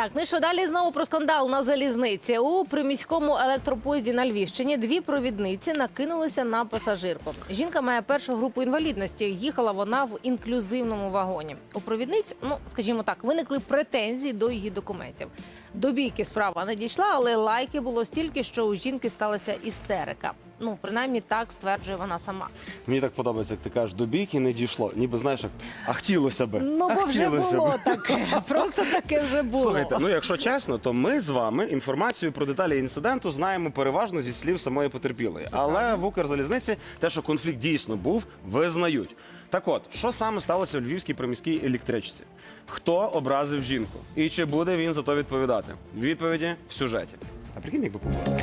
Так, ну що далі знову про скандал на залізниці. У приміському електропоїзді на Львівщині дві провідниці накинулися на пасажирку. Жінка має першу групу інвалідності. Їхала вона в інклюзивному вагоні. У провідниць, ну скажімо так, виникли претензії до її документів. До бійки справа не дійшла, але лайки було стільки, що у жінки сталася істерика. Ну, принаймні так стверджує вона сама. Мені так подобається, як ти кажеш, до бійки не дійшло. Ніби знаєш, як а хотілося би. Ну бо вже було би. таке. Просто таке вже було. Слухайте, ну якщо чесно, то ми з вами інформацію про деталі інциденту знаємо переважно зі слів самої потерпілої. Але в Укрзалізниці те, що конфлікт дійсно був, визнають. Так от, що саме сталося в львівській приміській електричці? Хто образив жінку? І чи буде він за то відповідати? Відповіді в сюжеті. А прикинь, якби побачили.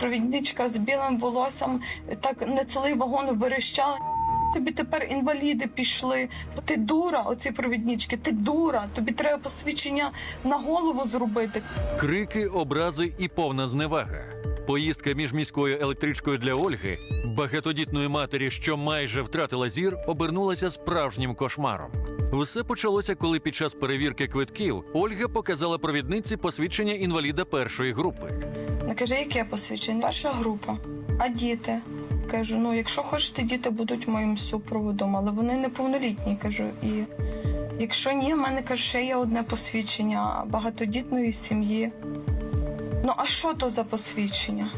Провідничка з білим волоссям так на цілий вагон верещала. Тобі тепер інваліди пішли. Ти дура, оці провіднички, ти дура. Тобі треба посвідчення на голову зробити. Крики, образи і повна зневага. Поїздка між міською електричкою для Ольги, багатодітної матері, що майже втратила зір, обернулася справжнім кошмаром. Все почалося, коли під час перевірки квитків Ольга показала провідниці посвідчення інваліда першої групи. Вона каже, яке посвідчення? Перша група. А діти? Кажу, ну якщо хочете, діти будуть моїм супроводом, але вони неповнолітні. Кажу, і якщо ні, в мене каже, ще є одне посвідчення багатодітної сім'ї. Ну а що то за посвідчення?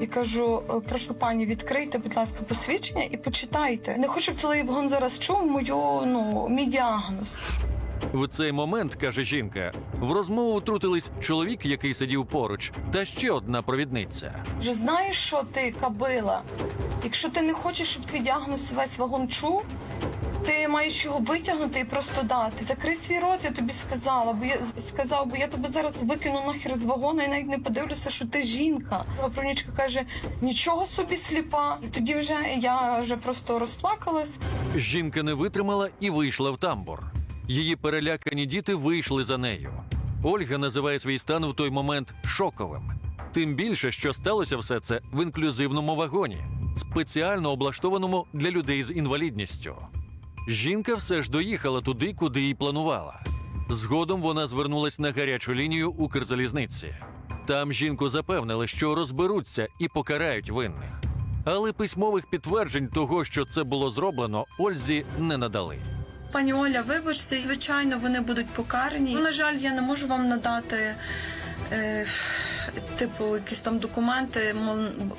І кажу, «Е, прошу пані, відкрийте, будь ласка, посвідчення і почитайте. Не хочу, щоб цілий вагон зараз чув мою ну мій діагноз. В цей момент, каже жінка, в розмову втрутились чоловік, який сидів поруч, та ще одна провідниця. Вже знаєш, що ти кабила? Якщо ти не хочеш, щоб твій діагноз весь вагон чув, ти маєш його витягнути і просто дати. Закрий свій рот, я тобі сказала, бо я сказав, бо я тебе зараз викину нахер з вагону і навіть не подивлюся, що ти жінка. Правничка каже: нічого собі сліпа. І тоді вже я вже просто розплакалась. Жінка не витримала і вийшла в тамбур. Її перелякані діти вийшли за нею. Ольга називає свій стан в той момент шоковим. Тим більше, що сталося все це в інклюзивному вагоні, спеціально облаштованому для людей з інвалідністю. Жінка все ж доїхала туди, куди й планувала. Згодом вона звернулась на гарячу лінію Укрзалізниці. Там жінку запевнили, що розберуться і покарають винних. Але письмових підтверджень того, що це було зроблено, Ользі не надали. Пані Оля, вибачте, звичайно, вони будуть покарані. На жаль, я не можу вам надати. Е, Типу, якісь там документи,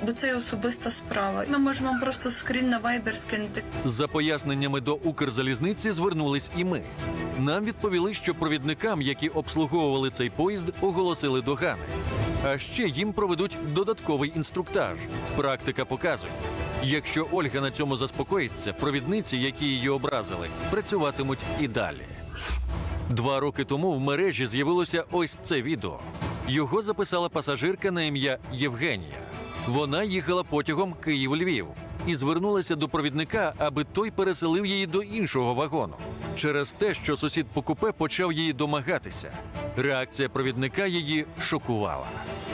бо це особиста справа. Ми можемо просто скрін на вайбер скинути. За поясненнями до Укрзалізниці звернулись і ми. Нам відповіли, що провідникам, які обслуговували цей поїзд, оголосили догани. А ще їм проведуть додатковий інструктаж. Практика показує. Якщо Ольга на цьому заспокоїться, провідниці, які її образили, працюватимуть і далі. Два роки тому в мережі з'явилося ось це відео. Його записала пасажирка на ім'я Євгенія. Вона їхала потягом Київ-Львів і звернулася до провідника, аби той переселив її до іншого вагону. Через те, що сусід по купе почав її домагатися. Реакція провідника її шокувала.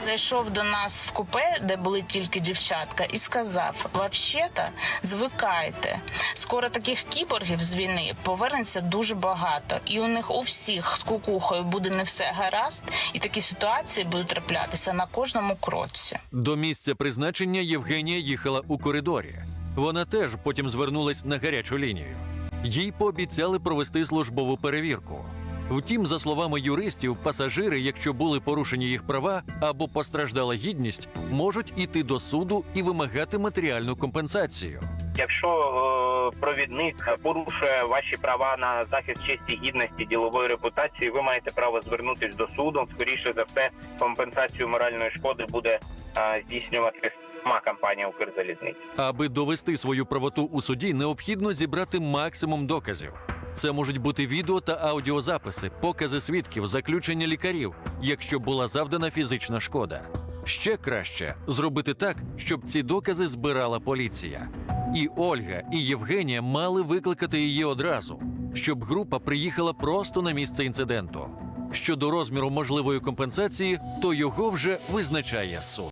Зайшов до нас в купе, де були тільки дівчатка, і сказав: «Вообще-то, звикайте. Скоро таких кіборгів з війни повернеться дуже багато, і у них у всіх з кукухою буде не все гаразд, і такі ситуації будуть траплятися на кожному кроці. До місця призначення Євгенія їхала у коридорі. Вона теж потім звернулась на гарячу лінію. Їй пообіцяли провести службову перевірку. Втім, за словами юристів, пасажири, якщо були порушені їх права або постраждала гідність, можуть іти до суду і вимагати матеріальну компенсацію. Якщо е, провідник порушує ваші права на захист честі гідності ділової репутації, ви маєте право звернутись до суду. Скоріше за все, компенсацію моральної шкоди буде е, здійснювати сама компанія Укрзалізниці. Аби довести свою правоту у суді, необхідно зібрати максимум доказів. Це можуть бути відео та аудіозаписи, покази свідків, заключення лікарів, якщо була завдана фізична шкода. Ще краще зробити так, щоб ці докази збирала поліція. І Ольга, і Євгенія мали викликати її одразу, щоб група приїхала просто на місце інциденту. Щодо розміру можливої компенсації, то його вже визначає суд.